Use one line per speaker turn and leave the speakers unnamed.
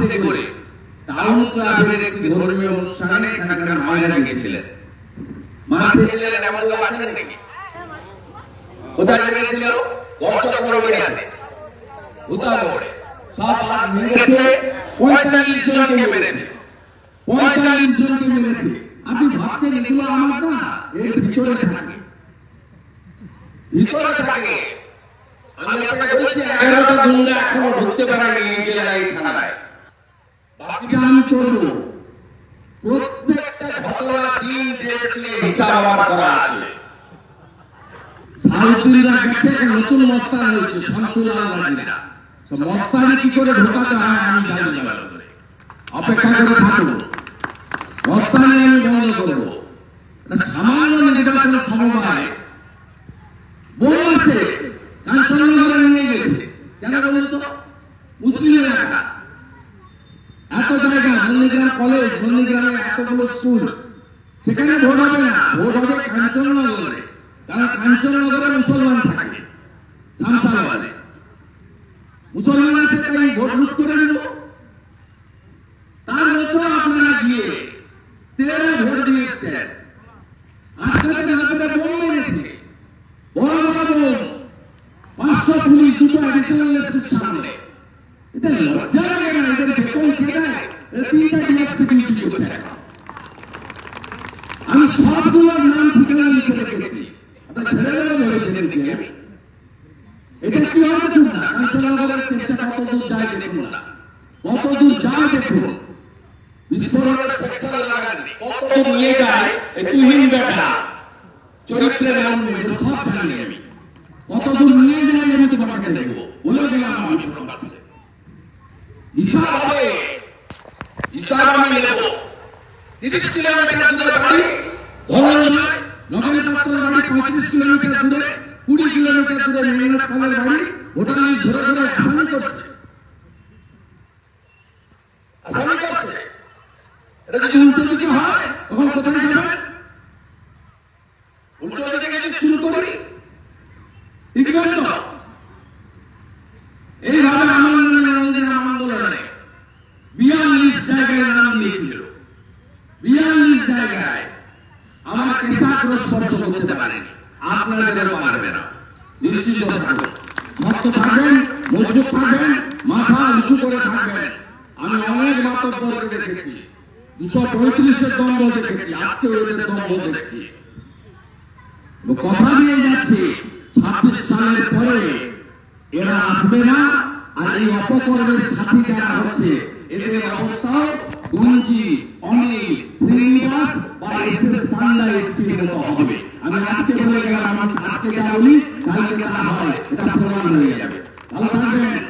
বাসে করে। টাউন ক্লাবের একটি ধর্মীয় অনুষ্ঠানে এখানকার মায়েরা গিয়েছিলেন। মা খেয়েছিলেন এমন লোক আছেন নাকি? কোথায় উত্তরবঙ্গে সব হাত ভেঙেছে পঁয়তাল্লিশ জনকে মেরেছে। পঁয়তাল্লিশ জনকে মেরেছে। আপনি ভাবছেন এগুলো আমার না এর ভিতরে থাকে। ভিতরে থাকে। আমি আপনাকে বলছি এগারোটা গুন্ডা এখনও ঢুকতে পারেনি এই জেলায় এই থানায়। আমি করব। প্রত্যেকটা ঘটনা দিন ডেট হিসাব আমার করা আছে। সাউদ্দিনরা গেছে নতুন মস্তান হয়েছে, শামসুল আলমাজিরা মস্তানি কি করে ঢোকাতে হয় আমি জানি না। অপেক্ষা করে থাকব মস্তানি আমি বন্ধ করব। সামান্য নির্বাচন সমবায়। বোম আছে, কাঞ্চননগরে নিয়ে গেছে। কেন বলুন তো? মুসলিম এলাকা। নন্দীগ্রাম কলেজ নন্দীগ্রামে এতগুলো স্কুল সেখানে ভোট হবে না, ভোট হবে কাঞ্চননগরে। কারণ কাঞ্চননগরে মুসলমান থাকে শামসাবাদে মুসলমান আছে, তাই ভোট লুট করে নিল তার মতো আপনারা গিয়ে তেরা ভোট দিয়ে এসছেন আটকাতে না পেরে বোম মেরেছে। বড় বড় বোম। পাঁচশো পুলিশ দুটো অ্যাডিশনাল এসপির সামনে। এদের লজ্জা লাগে না, এদের বেতন কে দেয়? এরা তিনটা ডিএসপি ডিউটি আমি সবগুলোর নাম ঠিকানা লিখে রেখেছি আপনার ছেলেমেয়েরা? এটা কি হয় দেখুন না কাঞ্চননগরের যায় দেখুন না কত যায় দেখুন বিস্ফোরণের সেকশন এই চরিত্রের মাধ্যমে সব জানি আমি কত দূর নিয়ে যায় আমি তোমাকে দেখব বলে গেলাম আমি প্রকাশ্যে হিসাব হবে কিলোমিটার দূরে বাড়ি নগেন পাত্রের বাড়ি, পঁয়ত্রিশ কিলোমিটার ধরে আসামি করছে। আসামি করছে। এটা যদি উল্টো দিকে হয়, তখন কোথায় যাবে উল্টো দিকে যদি শুরু করি টিকবেন তো এইভাবে আমার নামে নন্দীগ্রাম আন্দোলনে বিয়াল্লিশ জায়গায় নাম দিয়েছিল বিয়াল্লিশ জায়গায় আমার কেশাগ্র স্পর্শ করতে পারেনি। আপনাদের পারবে না। নিশ্চিত থাকবেন শক্ত থাকবেন, মজবুত থাকবেন, মাথা উঁচু করে থাকবেন। আমি অনেক মাতব্বরকে দেখেছি। দুশো পঁয়ত্রিশের দম্ভ দেখেছি। আজকে ওদের দম্ভ দেখছি। কথা দিয়ে যাচ্ছি, ছাব্বিশ সালের পরে এরা আসবে না। আর এই অপকর্মের সাথী যারা হচ্ছে, এদের অবস্থা গঞ্জি অনিল শ্রীনিবাস বা এস এস পান্ডা এসপির মতো হবে। আমি আজকে বলে গেলাম, আজকে যা বলি, কালকে তা হয়, এটা প্রমাণ হয়ে যাবে। ভালো থাকবেন।